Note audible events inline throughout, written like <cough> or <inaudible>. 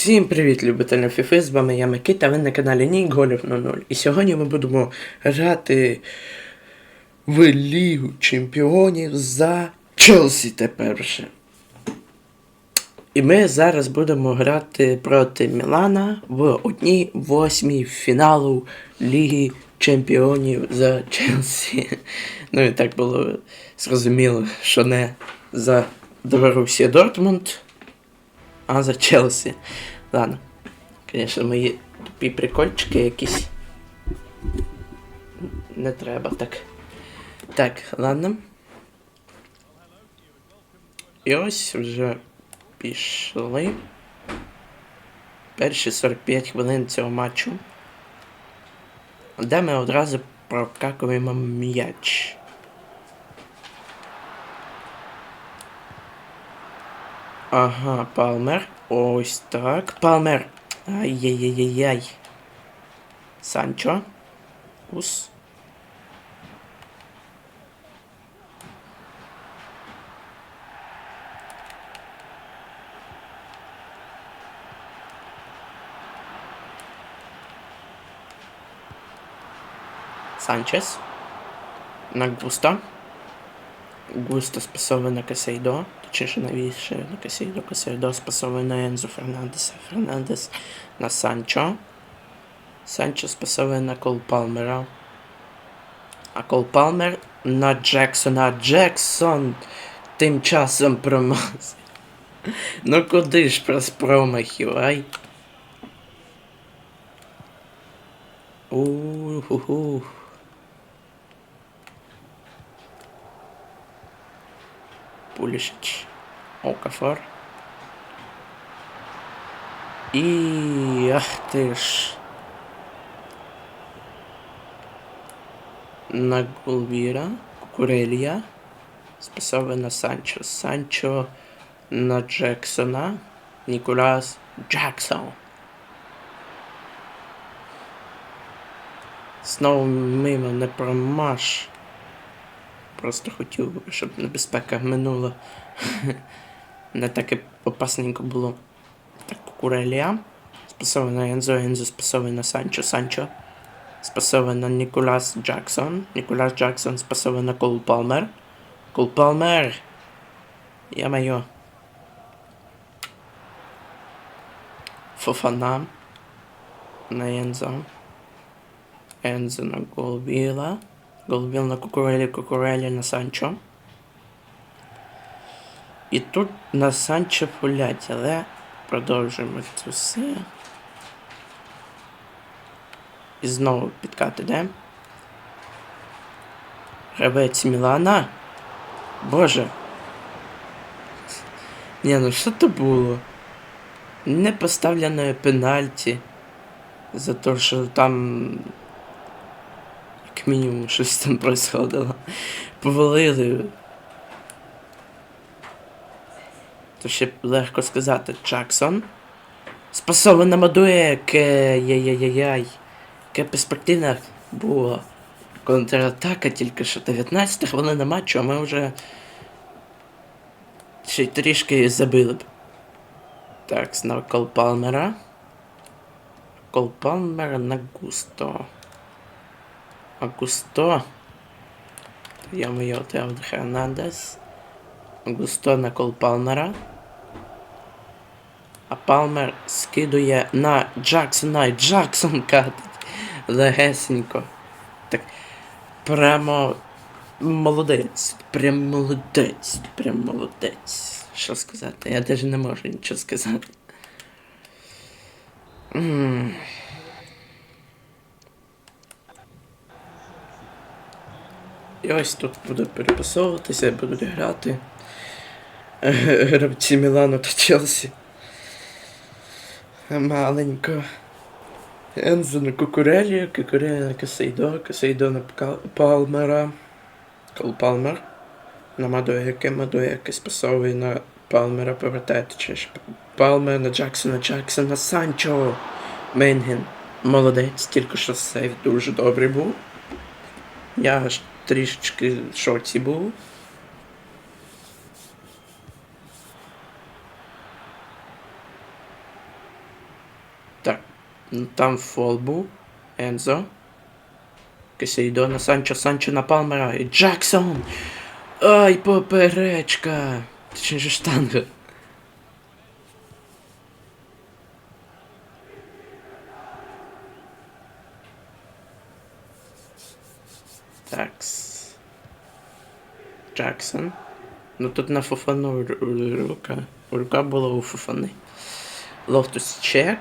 Всім привіт, любителі FIFA, з вами я Микита, ви на каналі Нік Голів 00. І сьогодні ми будемо грати в Лігу Чемпіонів за Челсі тепер вже. І ми зараз будемо грати проти Мілана в одній восьмій фіналу Ліги Чемпіонів за Челсі. <laughs> Ну і так було зрозуміло, що не за Борусія Дортмунд, а за Челсі. Ладно. Звісно, мої тупі прикольчики якісь. Не треба так. Так, ладно. І ось вже пішли. Перші 45 хвилин цього матчу. Де ми одразу прокакуємо м'яч. Ага, Палмер. Ось так. Палмер. Ай-яй-яй-яй. Санчо. Ус. Санчес. На. Густо спасовує на Касейдо, точніше навіше на Касейдо, Касейдо спасовує на Ензо Фернандеса, Фернандес на Санчо. Санчо спасовує на Кол Палмера. А Кол Палмер на Джексона. Джексон тим часом промазав. Ну куди ж без промахів, ай? Ух-ху-ху. Пулішич. Окафор. І. Ах ти ж. На Гулвіра. Кукурелія. Спасове на Санчо. Санчо на Джексона. Ніколас Джексон. Знову мимо не промаш. Просто хотів, щоб небезпека минула. <laughs> Не так і опасненько було. Так, Курелія. Спасовий на Ензо, Ензо спасовий на Санчо, Санчо. Спасовий на Ніколас Джексон. Ніколас Джексон спасовий на Кол Палмер. Кол Палмер! Я майо. Фофана. На Ензо. Ензо на Голвіла. Голубів на Кукурелі, Кукурелі на Санчо. І тут на Санчо пулять, але продовжуємо це все. І знову підкат іде. Гравець Мілана. Боже. Ні, ну що то було? Не поставлене пенальті. За те, що там мінімум щось там происходило. Повалили. То ще легко сказати. Джексон. Спасована на Мадуеке. Яй-яй-яй. Яке перспективна була контратака, тільки що 19 хвилина матчу, а ми вже ще й трішки забили б. Так, знову Кол Палмера. Кол Палмера на Густо. Агусто. Я моє Тео Хернандес. Агусто на Кол Палмера. А Палмер скидує на Джексона і Джексон катить легесенько. Так прямо молодець. Прям молодець. Прям молодець. Що сказати? Я навіть не можу нічого сказати. М. І ось тут буду перепасовуватися, будуть грати <laughs> гравці Мілану та Челсі. Маленько. Ензо на Кукурелі, Кукурелі на Касейдо, Касейдо на Палмера. Кол Палмер. На Мадуеке, Мадуеке спасовує на Палмера, повертаєте чи Палмер на Джексона, Джексон на Санчо. Мейнген. Молодець, тільки що сейв дуже добрий був. Я аж трішечки в шоці був. Ну, Там фол був. Ензо. Кесейдо Санчо, Санчо на Палмера і Джексон! Ай, поперечка! Точніше штанга. Такс. Джексон. Ну тут на ру- рука. Рука була у Фофани. Лофтус чек.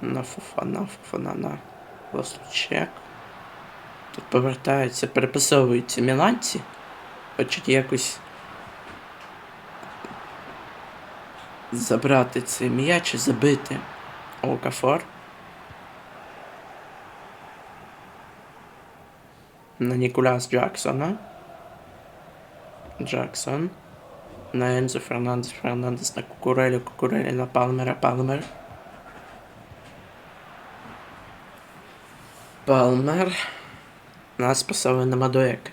На Фофана, Фофана, на Лофтус чек. Тут повертаються, переписовуються міланці. Хочуть якось забрати цей м'яч і забити Окафор. На Ніколас Джексона. Джексон. На Ензо Фернандес, Фернандес на Кукурелі, Кукурелі на Палмера, Палмер. Палмер. Нас посили на Мадуека.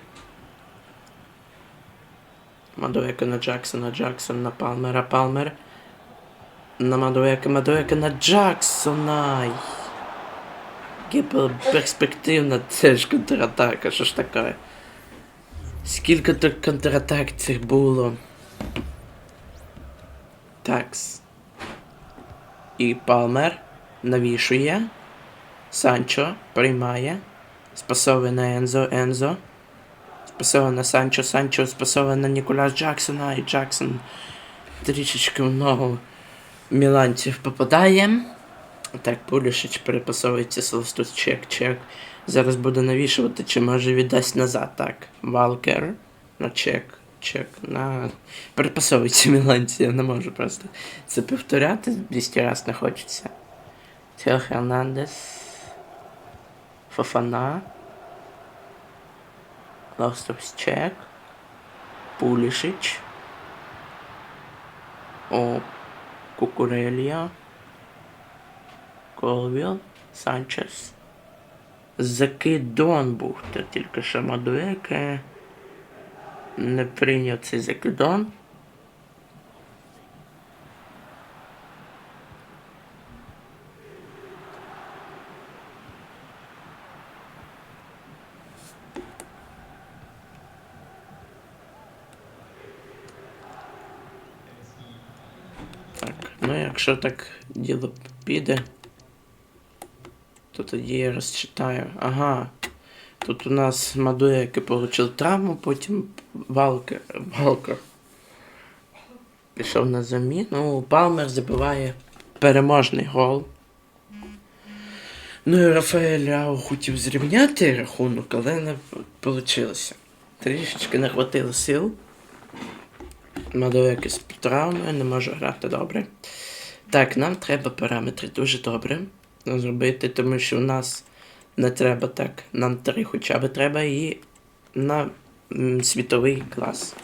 Мадуека на Джексона, Джексон на Палмера, Палмер. На Мадуека, Мадуека на Джексона. Ай. Яке була перспективна теж контратака, що ж таке? Скільки тут контратак цих було? Такс. І Палмер навішує. Санчо приймає. Спасовує на Ензо, Ензо. Спасовує на Санчо, Санчо спасовує на Ніколас Джексона і Джексон трішечки в ногу міланців попадає. Так, Пулішич перепасовується Селестус чек, чек. Зараз буде навішувати, чи може віддасть назад. Так. Валкер на чек, чек, на. Перепасовується Міланці, я не можу просто це повторяти 200 разів не хочеться. Тео Хернандес. Фафана. Лостовс чек. Пулішич. О, Кукурелія. Колвіл, Санчес. Закидон був, то тільки що Мадуеке не прийняв цей закидон. Так, ну якщо так діло піде, тоді я розчитаю. Ага. Тут у нас Мадуеки отримав травму, потім Валкер пішов на заміну. Палмер забиває переможний гол. Ну і Рафаель Ляо хотів зрівняти рахунок, але не вийшло. Трішечки не хватило сил. Мадуеки з травмою не може грати добре. Так, нам треба параметри дуже добре зробити, тому що у нас не треба так. Нам три хоча б треба і на світовий клас.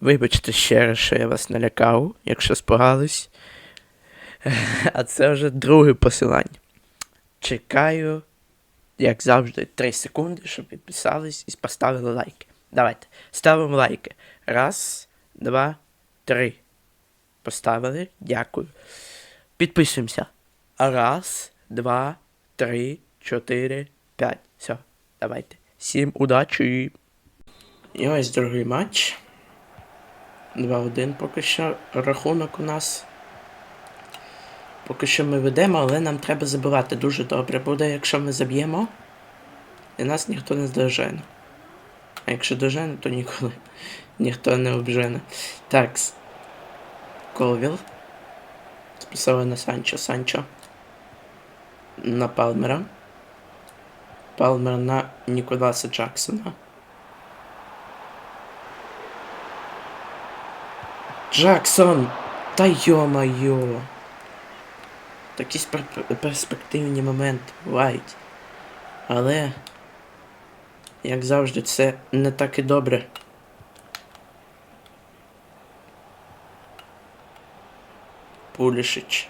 Вибачте ще раз, що я вас налякав, якщо спугались. <laughs> А це вже друге посилання. Чекаю, як завжди, 3 секунди, щоб підписались і поставили лайки. Давайте, ставимо лайки. Раз, два, три. Поставили. Дякую. Підписуємося. Раз, два, три, чотири, п'ять. Все, давайте. Всім удачі. І ось другий матч. 2-1 поки що рахунок у нас. Поки що ми ведемо, але нам треба забивати дуже добре буде, якщо ми заб'ємо. І нас ніхто не здожене. А якщо дожене, то ніколи <laughs> ніхто не обжене. Так. Колвіл. Списали на Санчо. Санчо. На Палмера. Палмер на Ніколаса Джексона. Джексон! Та йо-майо! Такі перспективні моменти бувають. Але, як завжди, це не так і добре. Пулішич.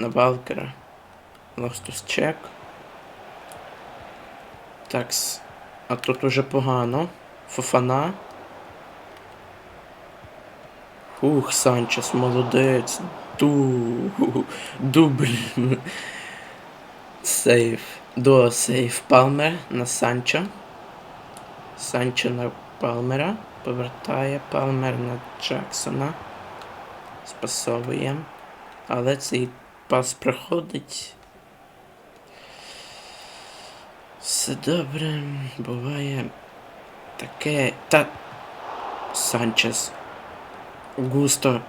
На Балкера. Лостус чек. Такс. А тут уже погано. Фофана. Ух, Санчес, молодець. Ду. Дубль. Сейф. До сейф Палмер на Санчо. Санчо на Палмера. Повертає Палмер на Джексона. Спасовує. Але цей пас проходить. Все добре. Буває таке. Та. Санчес. Густо.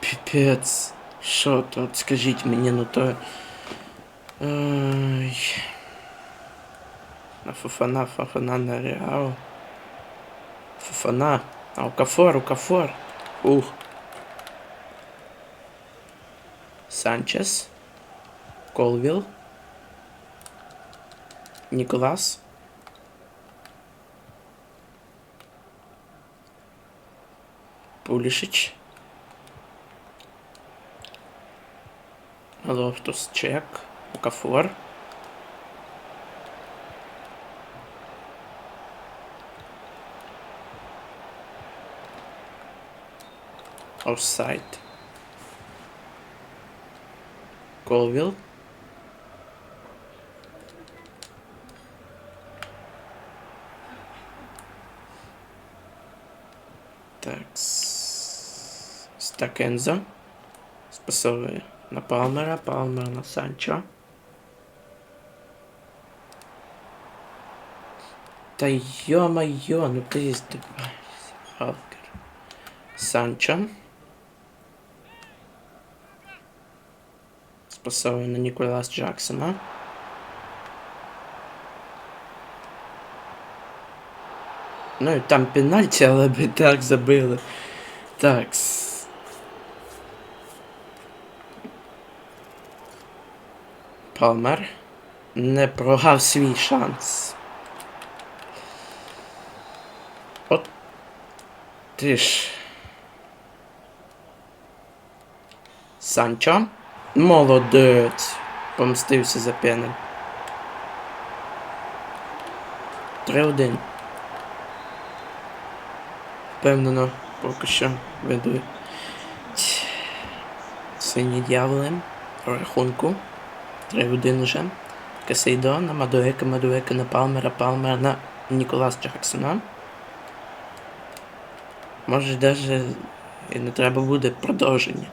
Піпець. Що то? От Скажіть мені, ну то. Ой. На Фуфана, Фуфана на Реал. Фуфана. А Укафор, Укафор. Ух. Санчес. Колвилл. Николас. Пулишич. Лофтус чек. Укафор. Офсайд. Колвилл. Так. Стакензо. Спасовує на Палмера, Палмер на Санчо. Та йо-майо, ну ти здиваєшся. Халкер. Санчо. Спасовує на Ніколас Джексона. Ну і там пенальті, але би так забили. Так. Палмер не прогав свій шанс. От ти ж. Санчо. Молодець. Помстився за пенель. 3-1. Впевнено, поки що ведуть сині дьяволи рахунку. 3-1 вже. Касейдо на Мадуека, Мадуека на Палмера, Палмера на Ніколас Джексона. Може даже і не треба буде продовження.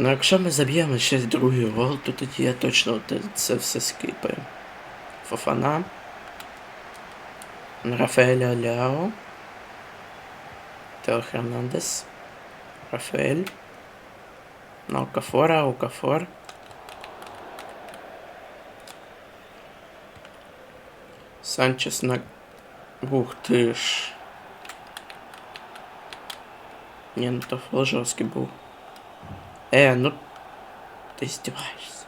Ну, якщо ми заб'ємо ще другий гол, то тоді я точно це все скипаю. Фофана. Рафаеля Ляо. Тео Хернандес. Рафаель. На Окафора, Окафор. Санчес на... Ух ти ж. Ні, ну то фол жорсткий був. Е, ну ти здіваєшся.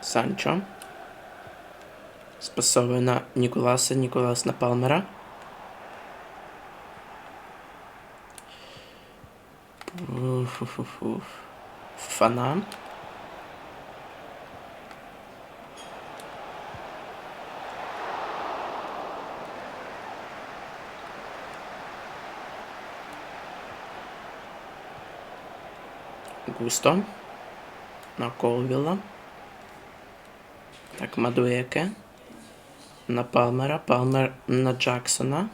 Санчо. Спасовує на Ніколаса, Ніколас на Палмера. Фу-фу-фу. Фана. Густо. На Колвіла. Так, Мадуеке. На Палмера. Палмер на Джексона.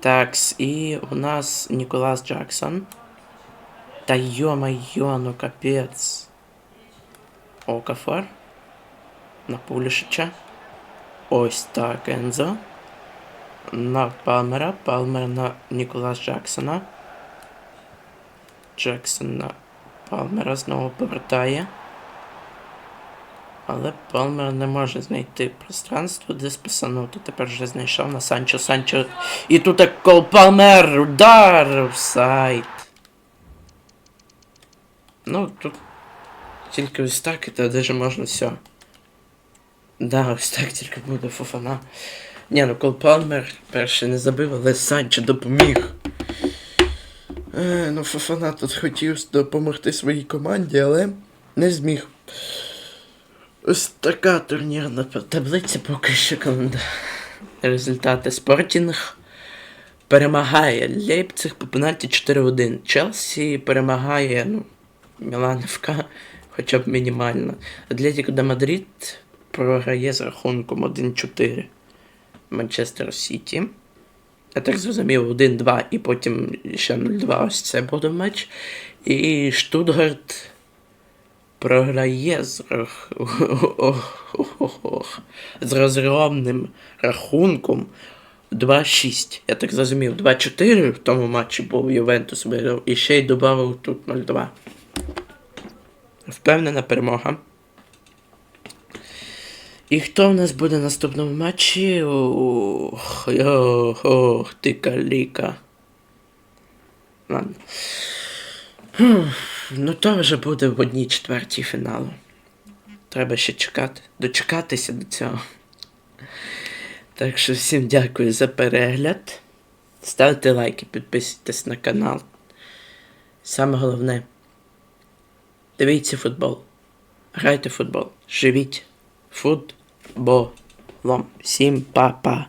Такс, і у нас Ніколас Джексон. Та йо-майо, ну капець. Окафор. На Пулішича. Ось так, Ензо. На Палмера. Палмер на Ніколас Джексона. Джексон на Палмера знову повертає. Але Палмер не може знайти пространство, де списанути. Тепер вже знайшов на Санчо Санчо. І тут як кол Палмер! Удар! Офсайд. Ну, тут тільки ось так, і то даже можна все. Да, ось так тільки буде фуфана. Ні, ну Кол Палмер перший не забив, але Санчо допоміг. Е, ну, Фафана тут хотів допомогти своїй команді, але не зміг. Ось така турнірна таблиця поки що календар. Результати Спортінг перемагає Лейпциг по пенальті 4-1. Челсі перемагає, ну, Мілан ФК хоча б мінімально. Атлетико де Мадрид програє з рахунком 1-4 Манчестер Сіті. Я так зрозумів, 1-2 і потім ще 0-2. Ось це буде матч. І Штутгарт програє з, рах... <laughs> з розгромним рахунком 2-6. Я так зрозумів, 2-4 в тому матчі був Ювентус виграв і ще й додав тут 0-2. Впевнена перемога. І хто в нас буде в наступному матчі? Ох, ох, ох ти каліка. Ладно. Ну то вже буде в одній четвертій фіналу. Треба ще чекати. Дочекатися до цього. Так що всім дякую за перегляд. Ставте лайки, підписуйтесь на канал. Саме головне. Дивіться футбол. Грайте в футбол. Живіть футболом. Всім па-па.